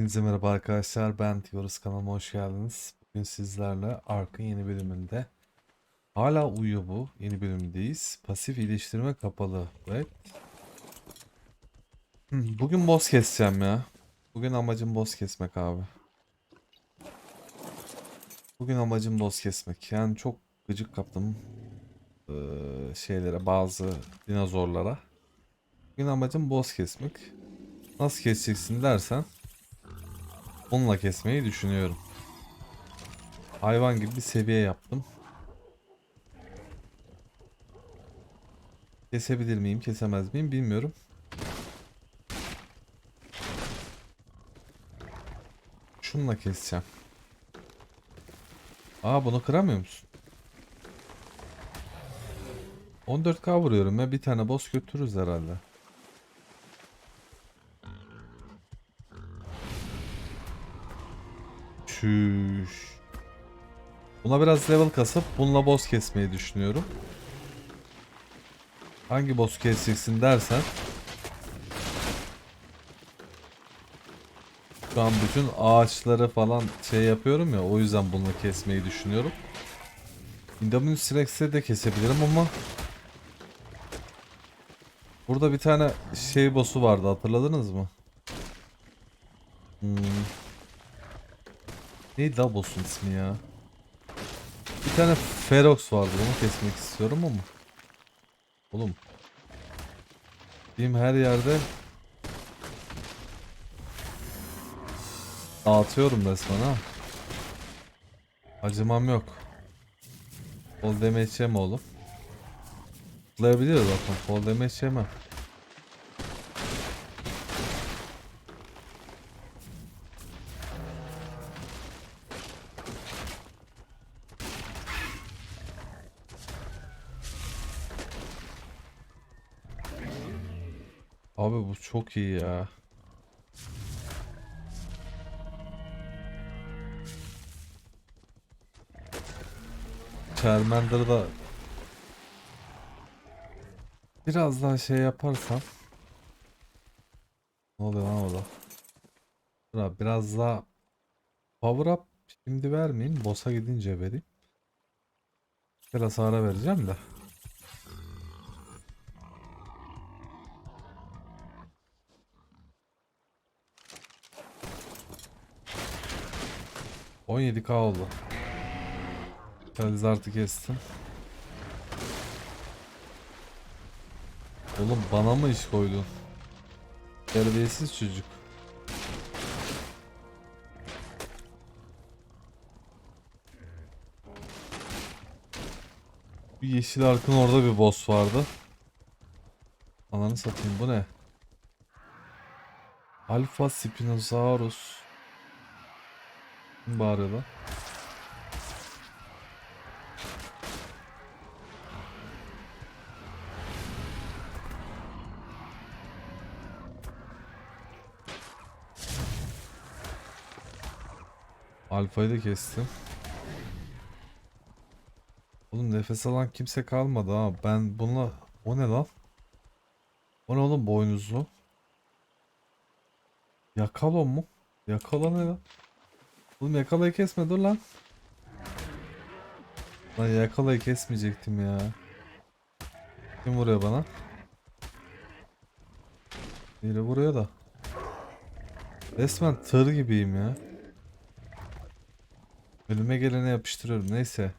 Hepinize merhaba arkadaşlar. Ben Tiyoruz kanalıma hoş geldiniz. Bugün sizlerle Ark'ın yeni bölümünde hala uyuyor bu. Yeni bölümdeyiz. Pasif iyileştirme kapalı. Evet. Hmm, Bugün boss keseceğim ya. Bugün amacım boss kesmek abi. Bugün amacım boss kesmek. Yani çok gıcık kaptım eee, şeylere bazı dinozorlara. Bugün amacım boss kesmek. Nasıl keseceksin dersen Onunla kesmeyi düşünüyorum. Hayvan gibi bir seviye yaptım. Kesebilir miyim, kesemez miyim bilmiyorum. Şununla keseceğim. Aa bunu kıramıyor musun? 14k vuruyorum ya bir tane boss götürürüz herhalde. Çüş. Buna biraz level kasıp bununla boss kesmeyi düşünüyorum. Hangi boss keseceksin dersen. Şu an bütün ağaçları falan şey yapıyorum ya o yüzden bunu kesmeyi düşünüyorum. Indominus Rex'i de kesebilirim ama Burada bir tane şey boss'u vardı hatırladınız mı? Neydi la boss'un ismi ya? Bir tane Ferox vardı onu kesmek istiyorum ama. Oğlum. Benim her yerde dağıtıyorum resmen ha. Acımam yok. Fall damage yeme oğlum. Zıplayabiliyor zaten. Fall damage yemem. Çok iyi ya. Charmander'da biraz daha şey yaparsam ne oluyor lan orada? Dur biraz daha power up şimdi vermeyeyim. Boss'a gidince vereyim. Biraz ara vereceğim de. ...17k oldu. Charizard'ı kestim. Oğlum bana mı iş koydun? Terbiyesiz çocuk. Bir yeşil arkın orada bir boss vardı. Ananı satayım bu ne? Alpha Spinosaurus. Kim bağırıyor lan? Alfa'yı da kestim. Oğlum nefes alan kimse kalmadı ha. Ben bununla... O ne lan? O ne oğlum boynuzlu? Yakalo mu? Yakala ne lan? Oğlum yakalayı kesme dur lan. Lan yakalayı kesmeyecektim ya. Kim vuruyor bana? Biri vuruyor da. Resmen tır gibiyim ya. Önüme gelene yapıştırıyorum. Neyse.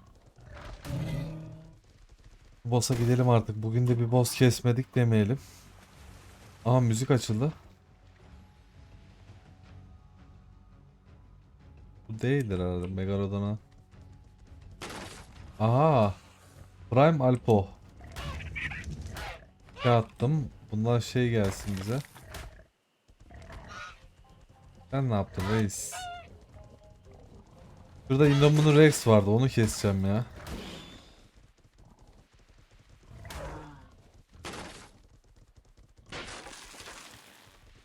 Boss'a gidelim artık. Bugün de bir boss kesmedik demeyelim. Aha müzik açıldı. Değildir herhalde Megalodon'a. Aha. Prime Alpo. Şey attım. Bundan şey gelsin bize. Sen ne yaptın reis? Şurada Indominus Rex vardı onu keseceğim ya.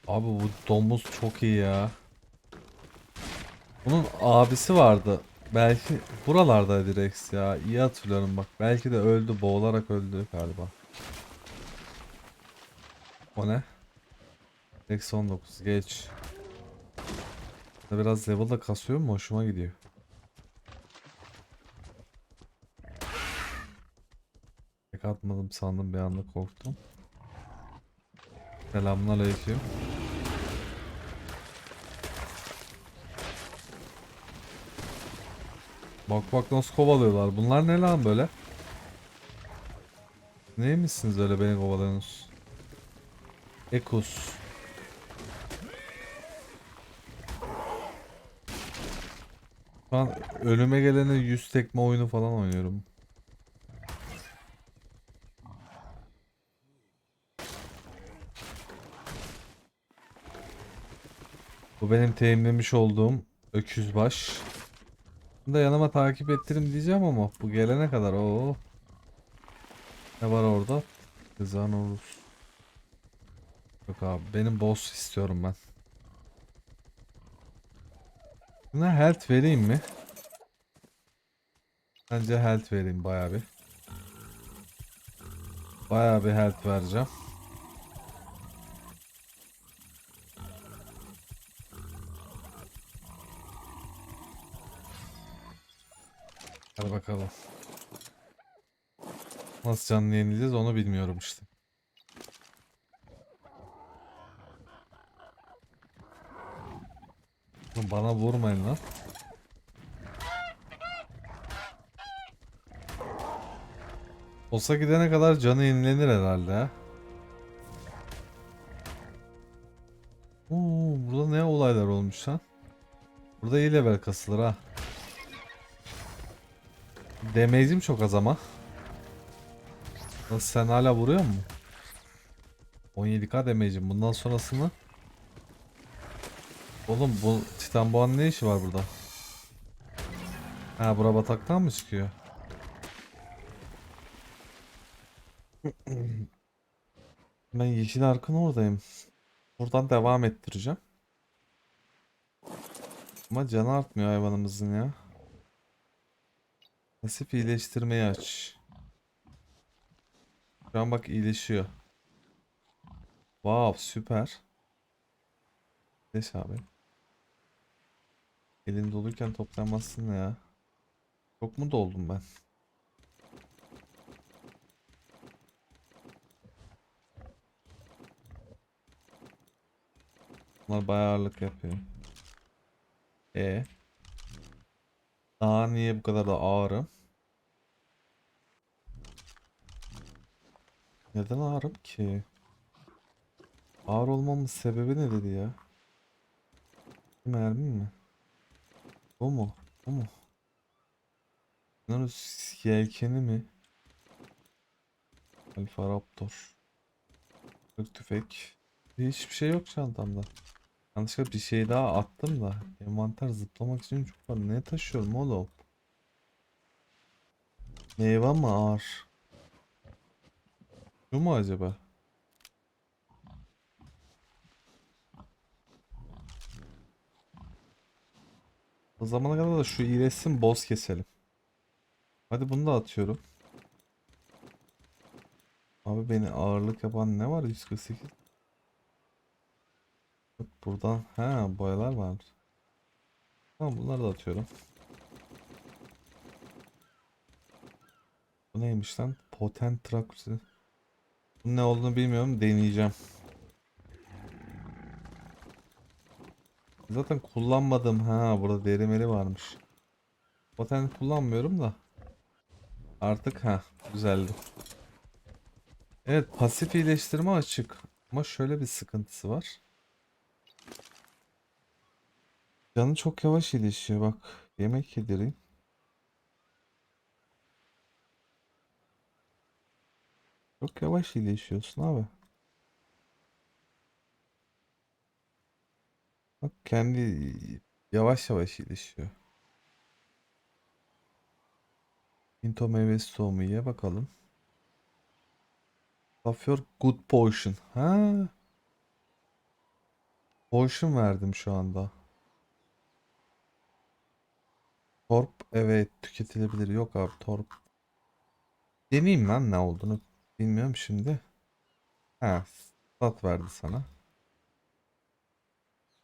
Abi bu domuz çok iyi ya. Bunun abisi vardı. Belki buralardaydı Rex ya. İyi hatırlıyorum bak. Belki de öldü. Boğularak öldü galiba. O ne? Rex 19 geç. Biraz level da kasıyor mu? Hoşuma gidiyor. Tek atmadım sandım bir anda korktum. Selamünaleyküm. Bak bak nasıl kovalıyorlar. Bunlar ne lan böyle? Neymişsiniz öyle beni kovalıyorsunuz? Ekos. Şu an ölüme gelene 100 tekme oyunu falan oynuyorum. Bu benim teyimlemiş olduğum öküzbaş. Bunu da yanıma takip ettirim diyeceğim ama bu gelene kadar o ne var orada? Kızan Orus. Yok abi benim boss istiyorum ben. Buna health vereyim mi? Bence health vereyim bayağı bir. Bayağı bir health vereceğim. Bakalım. Nasıl canlı yenileceğiz onu bilmiyorum işte. Bana vurmayın lan. Olsa gidene kadar canı yenilenir herhalde ha. Oo, burada ne olaylar olmuş ha? Burada iyi level kasılır ha. Damage'im çok az ama. Nasıl sen hala vuruyor mu? 17k damage'im. Bundan sonrasını Oğlum bu Titan Boğa'nın ne işi var burada? Ha bura bataktan mı çıkıyor? Ben Yeşil Arkın oradayım. Buradan devam ettireceğim. Ama canı artmıyor hayvanımızın ya. Pasif iyileştirmeyi aç. Şu an bak iyileşiyor. Wow süper. İyileş abi. Elin doluyken toplayamazsın ya. Çok mu doldum ben? Bunlar bayağı ağırlık yapıyor. E. Daha niye bu kadar da ağırım? Neden ağırım ki? Ağır olmamın sebebi ne dedi ya? Mermi mi? Bu mu? Bu mu? Bunların yelkeni mi? Alfa Raptor. Kırk tüfek. Hiçbir şey yok çantamda. Yanlışlıkla bir şey daha attım da. Envanter zıplamak için çok var. Ne taşıyorum oğlum? Meyve mi ağır? Şu mu acaba? O zamana kadar da şu iyileşsin boss keselim. Hadi bunu da atıyorum. Abi beni ağırlık yapan ne var 148? Yok buradan ha boyalar var. Tamam bunları da atıyorum. Bu neymiş lan? Potent Tracker. Ne olduğunu bilmiyorum deneyeceğim. Zaten kullanmadım. Ha burada derimeli varmış. Potent kullanmıyorum da. Artık ha güzeldi. Evet pasif iyileştirme açık. Ama şöyle bir sıkıntısı var. Canı çok yavaş iyileşiyor bak. Yemek yedireyim. Çok yavaş iyileşiyorsun abi. Bak kendi yavaş yavaş iyileşiyor. Hinto meyvesi tohumu ye bakalım. Safyor good potion. Ha. Potion verdim şu anda. Torp evet tüketilebilir. Yok abi torp. Deneyeyim lan ne olduğunu. Bilmiyorum şimdi. Ha, stat verdi sana.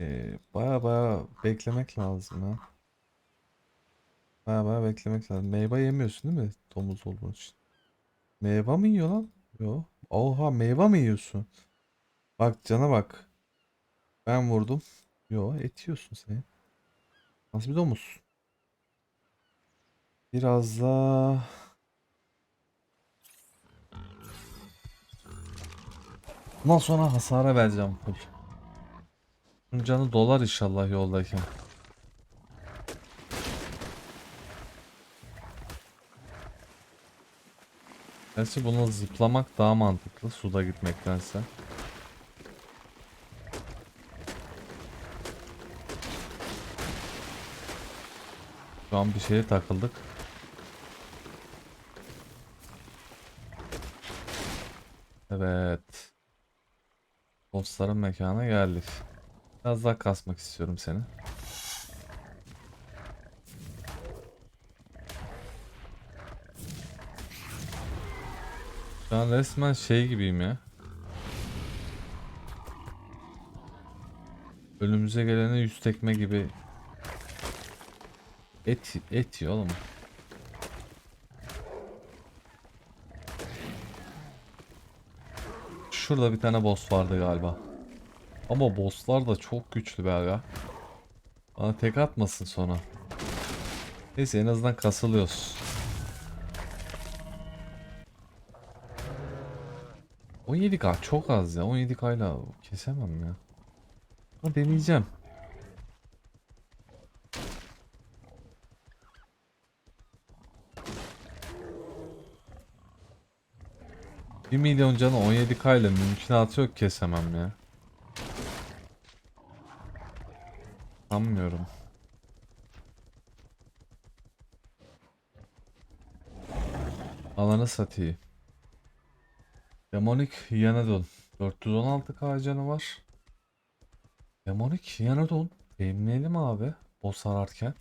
Ee, baya baya beklemek lazım ya. Baya baya beklemek lazım. Meyve yemiyorsun değil mi? Domuz olduğun için. Meyve mi yiyor lan? Yo. Oha meyve mi yiyorsun? Bak cana bak. Ben vurdum. Yo et yiyorsun sen. Nasıl bir domuz? Biraz daha... Bundan sonra hasara vereceğim full. Bunun canı dolar inşallah yoldayken. Gerçi bunu zıplamak daha mantıklı suda gitmektense. Şu an bir şeye takıldık. Evet. Bossların mekana geldik. Biraz daha kasmak istiyorum seni. Şu an resmen şey gibiyim ya. Önümüze gelene yüz tekme gibi. Et, et yiyor oğlum. Şurada bir tane boss vardı galiba. Ama bosslar da çok güçlü be aga. Bana tek atmasın sonra. Neyse en azından kasılıyoruz. 17k çok az ya. 17k ile kesemem ya. Ama deneyeceğim. Bir milyon canı 17k ile mümkünatı yok kesemem ya. Sanmıyorum. Alanı satayım. Demonic Yanadon. 416k canı var. Demonic Yanadon. Temleyelim abi. Boss ararken.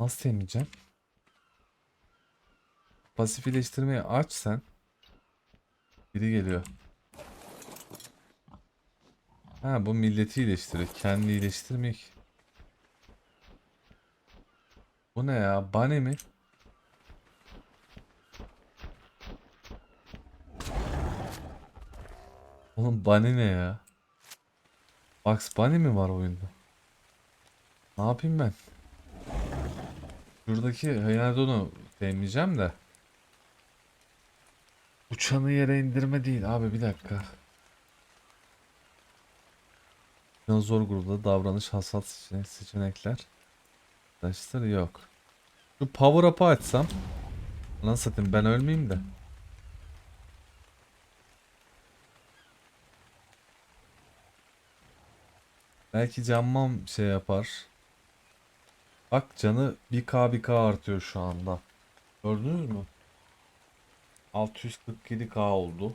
Nasıl temleyeceğim? Pasif iyileştirmeyi aç sen. Biri geliyor. Ha bu milleti iyileştirir. Kendi iyileştirmiyor ki. Bu ne ya? Bane mi? Oğlum Bunny ne ya? Bugs Bunny mi var oyunda? Ne yapayım ben? Şuradaki Hyanadon'u temizleyeceğim de. Uçanı yere indirme değil abi bir dakika. Dinozor grubunda davranış hasat seçenek, seçenekler. Arkadaşlar yok. Şu power up'ı açsam. Lan satayım ben ölmeyeyim de. Belki canmam şey yapar. Bak canı 1k 1k artıyor şu anda. Gördünüz mü? 647k oldu.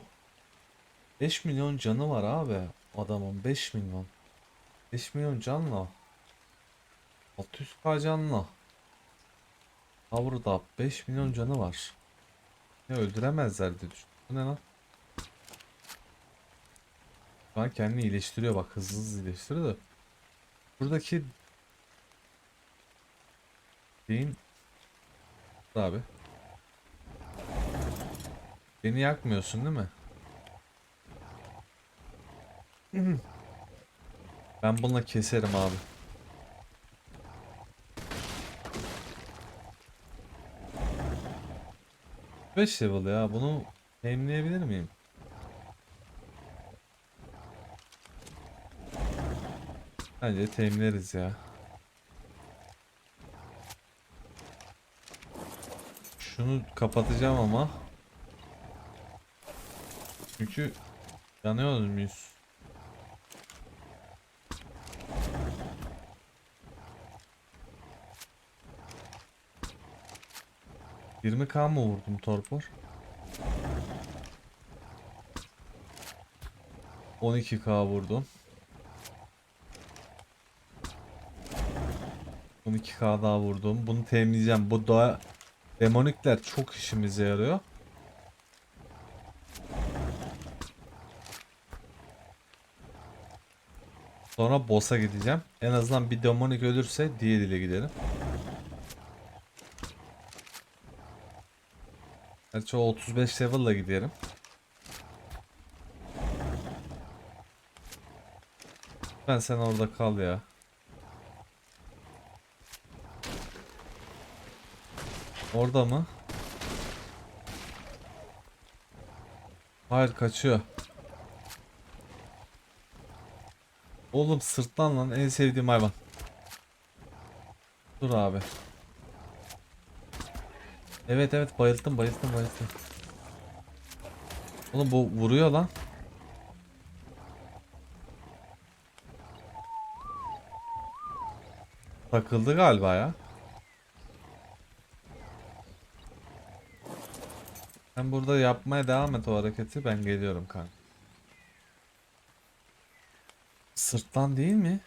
5 milyon canı var abi adamın 5 milyon. 5 milyon canla. 600k canla. Power'da 5 milyon canı var. Ne öldüremezler diye düşün. Bu ne lan? Şu an kendini iyileştiriyor bak hızlı hızlı iyileştiriyor da. Buradaki şeyin abi. Beni yakmıyorsun değil mi? Ben bununla keserim abi. Beş level ya bunu emleyebilir miyim? Bence temizleriz ya. Şunu kapatacağım ama. Çünkü yanıyoruz muyuz? Yirmi k mı vurdum torpor? 12k vurdum. 12k daha vurdum. Bunu temizleyeceğim. Bu doğa demonikler çok işimize yarıyor. Sonra boss'a gideceğim. En azından bir demonik ölürse diğeriyle gidelim. Gerçi o 35 level'la gidelim. Ben sen orada kal ya. Orada mı? Hayır kaçıyor. Oğlum sırtlan lan en sevdiğim hayvan. Dur abi. Evet evet bayılttım bayılttım bayılttım. Oğlum bu vuruyor lan. Takıldı galiba ya. Sen burada yapmaya devam et o hareketi ben geliyorum kanka. Sırtlan değil mi?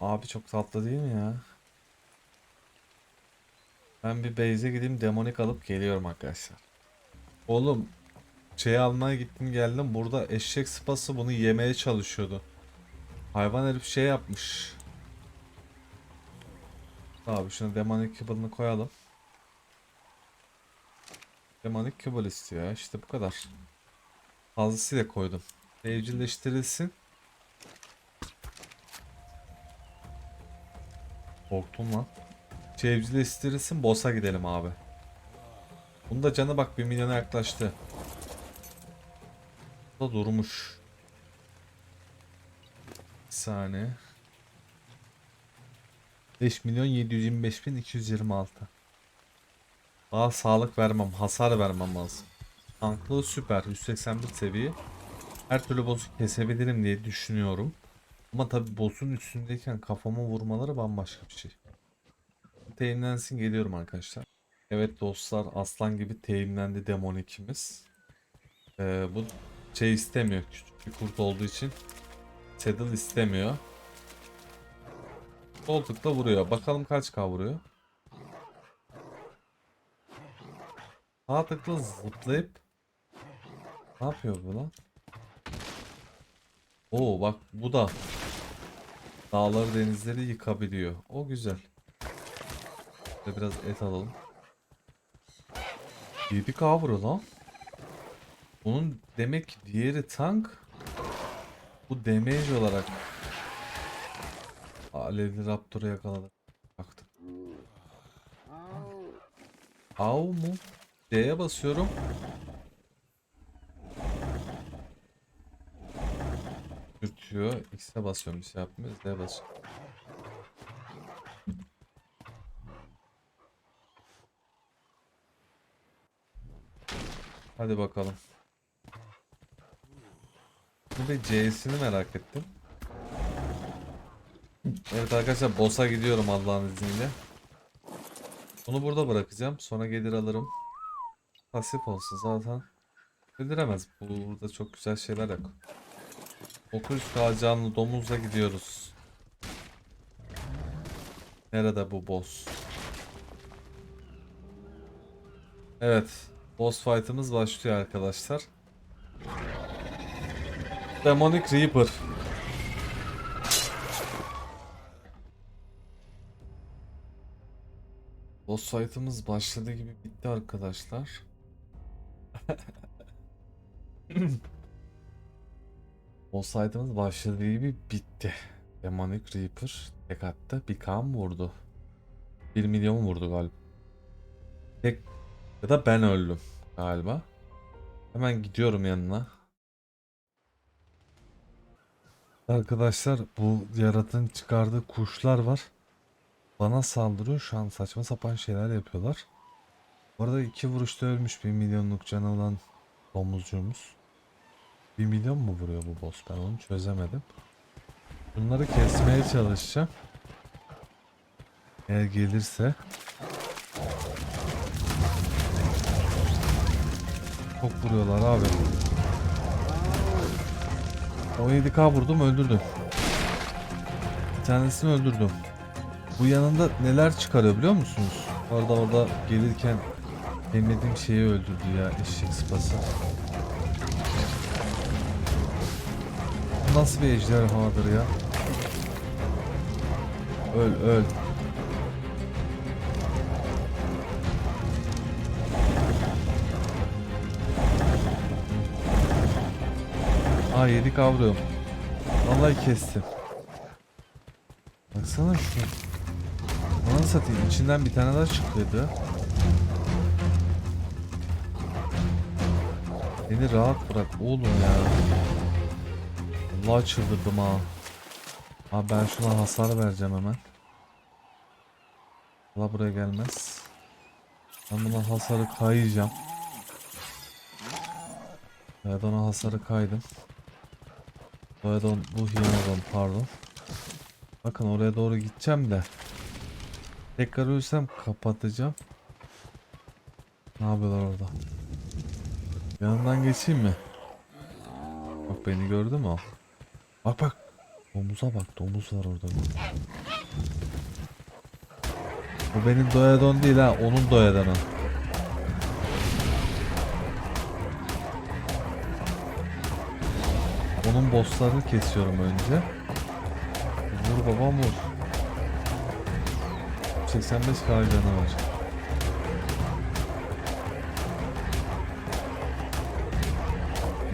Abi çok tatlı değil mi ya? Ben bir base'e gideyim demonik alıp geliyorum arkadaşlar. Oğlum şey almaya gittim geldim burada eşek sıpası bunu yemeye çalışıyordu. Hayvan herif şey yapmış. Abi şunu demonik kibble'ını koyalım. Demonik kibble istiyor ya işte bu kadar. Fazlasıyla koydum. Evcilleştirilsin. Korktum lan. Evcilleştirilsin boss'a gidelim abi. Bunda canı bak 1 milyona yaklaştı. Bu da durmuş. Bir saniye. 5 milyon 725 bin 226. Daha sağlık vermem, hasar vermem lazım. Tanklığı süper, 181 seviye. Her türlü boss'u kesebilirim diye düşünüyorum. Ama tabi boss'un üstündeyken kafama vurmaları bambaşka bir şey. Teyimlensin geliyorum arkadaşlar. Evet dostlar aslan gibi teyimlendi demonikimiz. Ee, bu şey istemiyor küçük bir kurt olduğu için. Saddle istemiyor. Koltukla vuruyor. Bakalım kaç K vuruyor. Sağ tıkla zıplayıp ne yapıyor bu lan? Oo bak bu da dağları denizleri yıkabiliyor. O güzel. Şöyle biraz et alalım. 7K vuruyor lan. Bunun demek ki diğeri tank. Bu damage olarak Alevli Raptor'u yakaladı. Baktım. Av mu? D'ye basıyorum. Sürtüyor. X'e basıyorum bir şey yapmıyor. D'ye basıyorum. Hadi bakalım. Bir de C'sini merak ettim. Evet arkadaşlar boss'a gidiyorum Allah'ın izniyle. Bunu burada bırakacağım. Sonra gelir alırım. Pasif olsun zaten. Öldüremez. Bu burada çok güzel şeyler yok. 900k canlı domuzla gidiyoruz. Nerede bu boss? Evet. Boss fight'ımız başlıyor arkadaşlar. Demonic Reaper. Boss fight'ımız başladı gibi bitti arkadaşlar. Fight'ımız başladığı gibi bitti. Demonic Reaper tek attı. Bir kan vurdu. 1 milyon vurdu galiba. Tek ya da ben öldüm galiba. Hemen gidiyorum yanına. Arkadaşlar bu yaratığın çıkardığı kuşlar var. Bana saldırıyor şu an saçma sapan şeyler yapıyorlar. Bu arada iki vuruşta ölmüş bir milyonluk canı olan domuzcuğumuz. Bir milyon mu vuruyor bu boss ben onu çözemedim. Bunları kesmeye çalışacağım. Eğer gelirse. Çok vuruyorlar abi. 17k vurdum öldürdüm. Bir tanesini öldürdüm. Bu yanında neler çıkarıyor biliyor musunuz? Orada orada gelirken emlediğim şeyi öldürdü ya eşek sıpası. Nasıl bir ejderhadır ya? Öl öl. Aa yedik avruyorum. Vallahi kestim. Baksana şu. Bana satayım içinden bir tane daha çıktıydı. Beni rahat bırak oğlum ya. Allah çıldırdım ha. Abi ben şuna hasar vereceğim hemen. Allah buraya gelmez. Ben buna hasarı kayacağım. Evet ona hasarı kaydım. Pardon bu hiyanadan pardon. Bakın oraya doğru gideceğim de. Tekrar ölsem kapatacağım. Ne yapıyorlar orada? Yanından geçeyim mi? Bak beni gördü mü o? Bak bak. Domuza bak domuz var orada. Bu benim doyadon değil ha onun doyadanı. Onun bosslarını kesiyorum önce. Vur babam vur. 85 k canı var.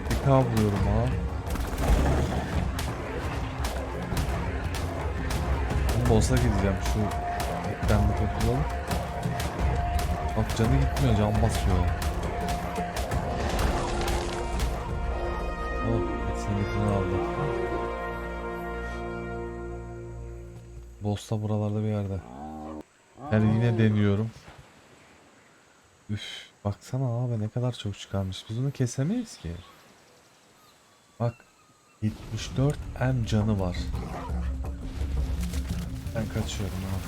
Bir k ha. Boss'a gideceğim şu ekten bir kurtulalım. Bak canı gitmiyor can basıyor. Oh, hepsini aldı. Boss da buralarda bir yerde. Yani yine deniyorum. Üf, baksana abi ne kadar çok çıkarmış. Biz onu kesemeyiz ki. Bak 74 M canı var. Ben kaçıyorum abi.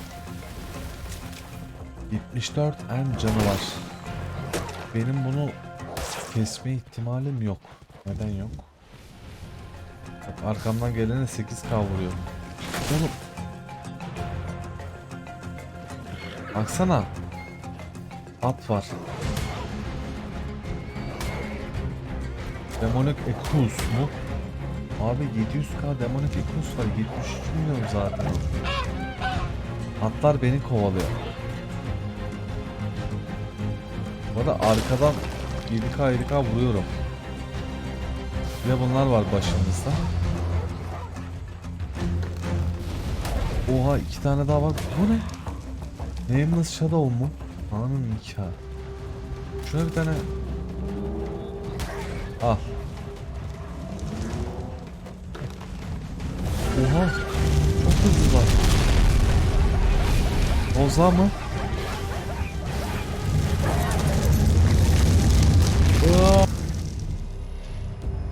74 M canı var. Benim bunu kesme ihtimalim yok. Neden yok? Bak arkamdan gelene 8k vuruyor. Oğlum. Baksana. At var. Demonic Echoes mu? Abi 700k Demonic Echoes var. 73 milyon zaten. Atlar beni kovalıyor. Bu arada arkadan 7k 7k vuruyorum. De bunlar var başımızda. Oha iki tane daha var. Bu ne? Nameless Shadow mu? Ananın nikahı. Şuna bir tane... Al. Oha. Oza mı?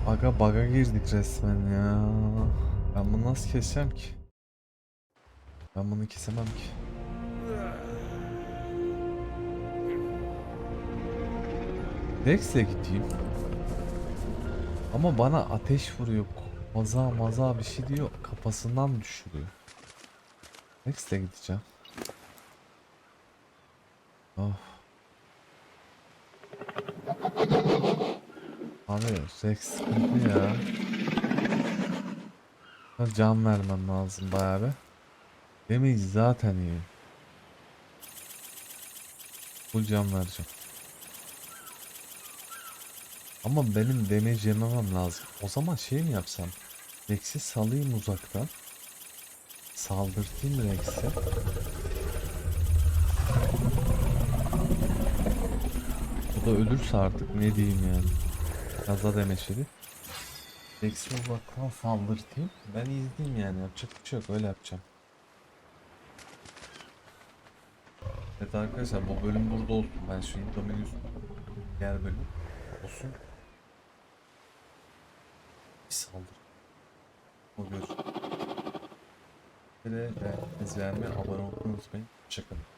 Aga baga girdik resmen ya. Ben bunu nasıl keseceğim ki? Ben bunu kesemem ki. Rex'le gideyim. Ama bana ateş vuruyor. Maza maza bir şey diyor. Kafasından düşürüyor. Rex'le gideceğim. Oh. Abi Rex sıkıntı ya. Can vermem lazım bayağı bir. Damage zaten iyi. Full can vereceğim. Ama benim damage yememem lazım. O zaman şey mi yapsam? Rex'i salayım uzaktan. Saldırtayım Rex'e. Da ölürse artık ne diyeyim yani. Gaza demeçleri. Rex'i uzaktan saldırtayım. Ben izleyeyim yani yapacak bir şey yok öyle yapacağım. Evet arkadaşlar bu bölüm burada olsun. Ben şimdi Dominus diğer bölüm olsun. Bir saldır. O gör. Ve de beğenmeyi, abone olmayı unutmayın. Hoşçakalın.